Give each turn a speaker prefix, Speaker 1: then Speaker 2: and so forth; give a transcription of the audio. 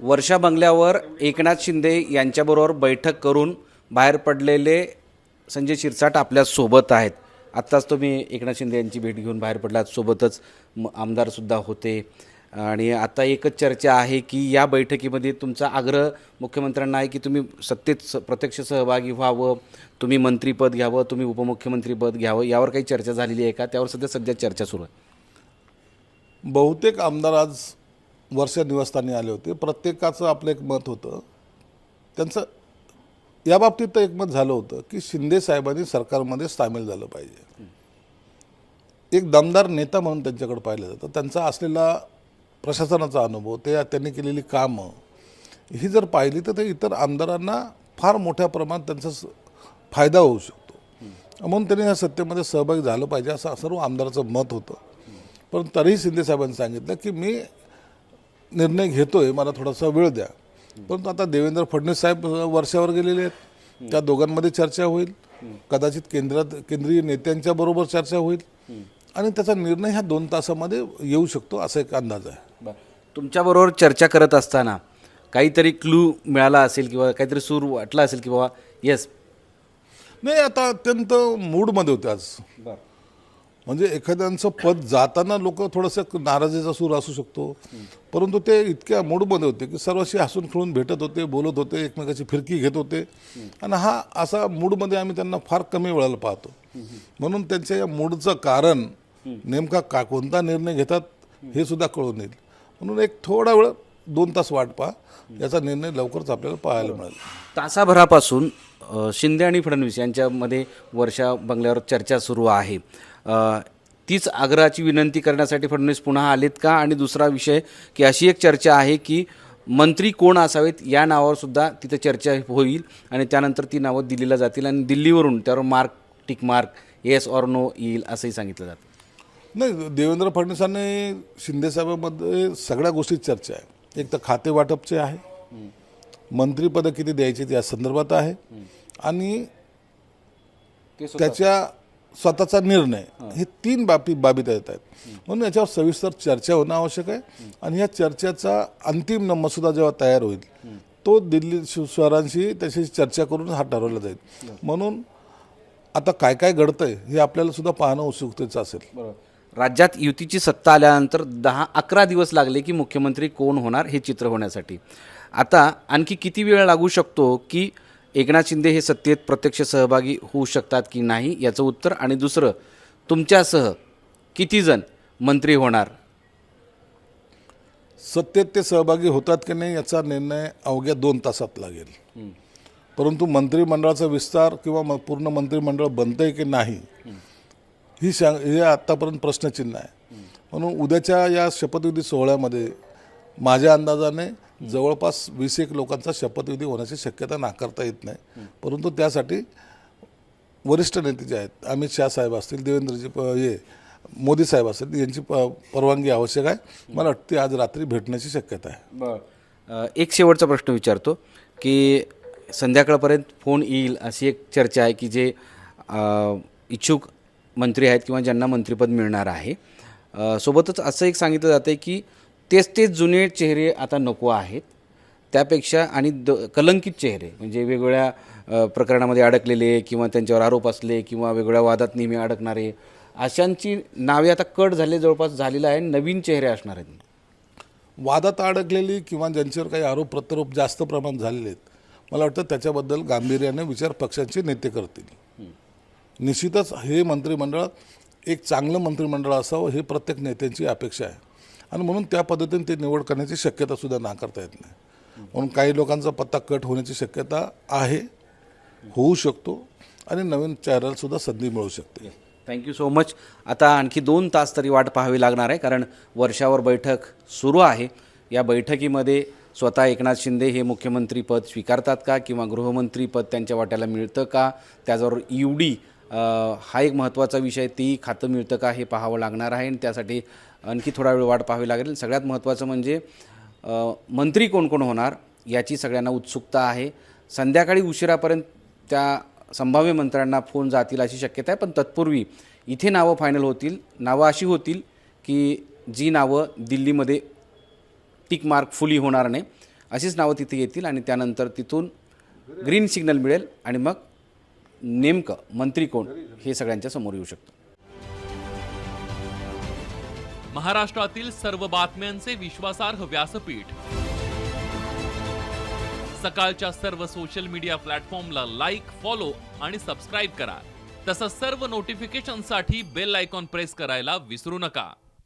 Speaker 1: वर्षा बंगल्यावर एकनाथ शिंदे यांच्याबरोबर बैठक करून बाहेर पडलेले संजय शिरसाट आपल्यासोबत आहेत. आत्ताच तुम्ही एकनाथ शिंदे यांची भेट घेऊन बाहेर पडलात सोबतच म- आमदारसुद्धा होते. आणि आता एकच चर्चा आहे की या बैठकीमध्ये तुमचा आग्रह मुख्यमंत्र्यांना आहे की तुम्ही सत्तेत स- प्रत्यक्ष सहभागी व्हावं तुम्ही मंत्रीपद घ्यावं तुम्ही उपमुख्यमंत्रीपद घ्यावं यावर काही चर्चा झालेली आहे का? त्यावर सध्या सध्या चर्चा सुरू आहे.
Speaker 2: बहुतेक आमदार आज वर्ष निवासस्थानी आले होते. प्रत्येकाचं आपलं एक मत होतं. त्यांचं याबाबतीत तर एकमत झालं होतं की शिंदे साहेबांनी सरकारमध्ये सामील झालं पाहिजे. एक दमदार नेता म्हणून त्यांच्याकडे पाहिलं जातं. त्यांचा असलेला प्रशासनाचा अनुभव ते त्यांनी केलेली कामं ही जर पाहिली तर ते इतर आमदारांना फार मोठ्या प्रमाणात त्यांचा स- फायदा होऊ शकतो. म्हणून त्यांनी या सत्तेमध्ये सहभागी झालं पाहिजे असं सर्व आमदाराचं मत होतं. पण तरीही शिंदे साहेबांनी सांगितलं की मी निर्णय घेतोय मला थोडासा वेळ द्या. परंतु आता देवेंद्र फडणवीस साहेब वर्षावर गेलेले आहेत. त्या दोघांमध्ये चर्चा होईल. कदाचित केंद्रात केंद्रीय नेत्यांच्या बरोबर चर्चा होईल. आणि त्याचा निर्णय ह्या दोन तासामध्ये येऊ शकतो असा एक अंदाज आहे.
Speaker 1: तुमच्याबरोबर चर्चा करत असताना काहीतरी क्लू मिळाला असेल किंवा काहीतरी सूर वाटला असेल की बाबा येस
Speaker 2: नाही आता अत्यंत मूडमध्ये होते आज. म्हणजे एखाद्यांचं पद जाताना लोक थोडंसं नाराजीचा सूर असू शकतो. परंतु ते इतक्या मूडमध्ये होते की सर्वांशी हसून खेळून भेटत होते बोलत होते एकमेकाची फिरकी घेत होते. आणि हा असा मूडमध्ये आम्ही त्यांना फार कमी वेळाला पाहतो. म्हणून त्यांच्या या मूडचं कारण नेमका का कोणता निर्णय घेतात हे सुद्धा कळून येईल. म्हणून एक थोडा वेळ दोन तास वाट पहा. याचा निर्णय लवकरच आपल्याला पाहायला मिळेल.
Speaker 1: तासाभरापासून शिंदे आणि फडणवीस यांच्यामध्ये वर्षा बंगल्यावर चर्चा सुरू आहे. तीच आग्रहाची विनंती करण्यासाठी फडणवीस पुन्हा आलेत का? आणि दुसरा विषय की अशी एक चर्चा आहे की मंत्री कोण असावेत या नावावर सुद्धा तिथे चर्चा होईल आणि त्यानंतर ती नावं दिल्लीला जातील आणि दिल्लीवरून त्यावर mark tick mark yes or no येईल असंही सांगितलं जातं.
Speaker 2: नाही देवेंद्र फडणवीसांनी शिंदेसाहेबांमध्ये सगळ्या गोष्टी चर्चा आहे. एक तर खाते वाटपचे आहे. मंत्रीपदं किती द्यायची या संदर्भात आहे. आणि त्याच्या स्वतःचा निर्णय. हे तीन बाबी बाबीत येत आहेत. म्हणून याच्यावर सविस्तर चर्चा होणं आवश्यक आहे. आणि या चर्चेचा अंतिम मसुदा जेव्हा तयार होईल तो दिल्ली शहरांशी त्याच्याशी चर्चा करून हा ठरवला जाईल. म्हणून आता काय काय घडतंय हे आपल्याला सुद्धा पाहणं उत्सुकतेचं असेल.
Speaker 1: राज्यात युतीची सत्ता आल्यानंतर दहा अकरा दिवस लागले की मुख्यमंत्री कोण होणार हे चित्र होण्यासाठी. आता आणखी किती वेळ लागू शकतो की एकनाथ शिंदे हे सत्तेत प्रत्यक्ष सहभागी होऊ शकतात की नाही याचं उत्तर आणि दुसरं तुमच्यासह किती जण मंत्री होणार?
Speaker 2: सत्तेत ते सहभागी होतात की नाही याचा निर्णय अवघ्या दोन तासात लागेल. परंतु मंत्रिमंडळाचा विस्तार किंवा म- पूर्ण मंत्रिमंडळ बनतंय की नाही ही शा हे आत्तापर्यंत प्रश्नचिन्ह आहे. म्हणून उद्याच्या या शपथविधी सोहळ्यामध्ये माझ्या अंदाजाने जवळपास वीस एक लोकांचा शपथविधी होण्याची शक्यता नाकारता येत नाही. परंतु त्यासाठी वरिष्ठ नेते जे आहेत अमित शहा साहेब असतील देवेंद्रजी हे मोदी साहेब असतील यांची प परवानगी आवश्यक आहे. मला वाटतं ती आज रात्री भेटण्याची शक्यता आहे.
Speaker 1: एक शेवटचा प्रश्न विचारतो की संध्याकाळपर्यंत फोन येईल अशी एक चर्चा आहे की जे इच्छुक मंत्री आहेत किंवा ज्यांना मंत्रिपद मिळणार आहे. सोबतच असं एक सांगितलं जातं आहे की तेच तेच जुने चेहरे आता नको आहेत. त्यापेक्षा आणि द कलंकित चेहरे म्हणजे वेगवेगळ्या प्रकरणामध्ये अडकलेले किंवा त्यांच्यावर आरोप असले किंवा वेगवेगळ्या वादात नेहमी अडकणारे अशांची नावे आता कट झाले जवळपास झालेलं आहे नवीन चेहरे असणार आहेत.
Speaker 2: वादात अडकलेली किंवा ज्यांच्यावर काही आरोप प्रत्यारोप जास्त प्रमाणात झालेले आहेत मला वाटतं त्याच्याबद्दल गांभीर्याने विचार पक्षांचे नेते करतील. निश्चितच हे मंत्रिमंडळ एक चांगलं मंत्रिमंडळ असावं हे प्रत्येक नेत्यांची अपेक्षा आहे. आणि म्हणून त्या पद्धतीने ते निवड करण्याची शक्यता सुद्धा नाकारता येत नाही. म्हणून काही लोकांचा पत्ता कट होण्याची शक्यता आहे होऊ शकतो आणि नवीन चेहऱ्याला सुद्धा संधी मिळू शकते.
Speaker 1: थँक्यू सो मच आता आणखी दोन तास तरी वाट पाहावी लागणार आहे कारण वर्षावर बैठक सुरू आहे. या बैठकीमध्ये स्वतः एकनाथ शिंदे हे मुख्यमंत्री पद स्वीकारतात का किंवा गृहमंत्री पद त्यांच्या वाट्याला मिळतं का त्याचबरोबर डी हा एक महत्त्वाचा विषय ती खातं मिळतं का हे पाहावं लागणार आहे आणि त्यासाठी आणखी थोडा वेळ वाट पाहावी लागेल. सगळ्यात महत्त्वाचं म्हणजे मंत्री कोण कोण होणार याची सगळ्यांना उत्सुकता आहे. संध्याकाळी उशिरापर्यंत त्या संभाव्य मंत्र्यांना फोन जातील अशी शक्यता आहे. पण तत्पूर्वी इथे नावं फायनल होतील. नावं अशी होतील की जी नावं दिल्लीमध्ये टिक मार्क फुली होणार नाही. अशीच नावं तिथे येतील आणि त्यानंतर तिथून ग्रीन सिग्नल मिळेल आणि मग नेमकं मंत्री कोण हे सगळ्यांच्या समोर येऊ शकतं.
Speaker 3: महाराष्ट्रातील सर्व बातम्यांचे विश्वासार्ह व्यासपीठ. सकाळच्या सर्व सोशल मीडिया प्लॅटफॉर्मला लाईक फॉलो आणि सबस्क्राईब करा. तसंच सर्व नोटिफिकेशनसाठी बेल आयकॉन प्रेस करायला विसरू नका.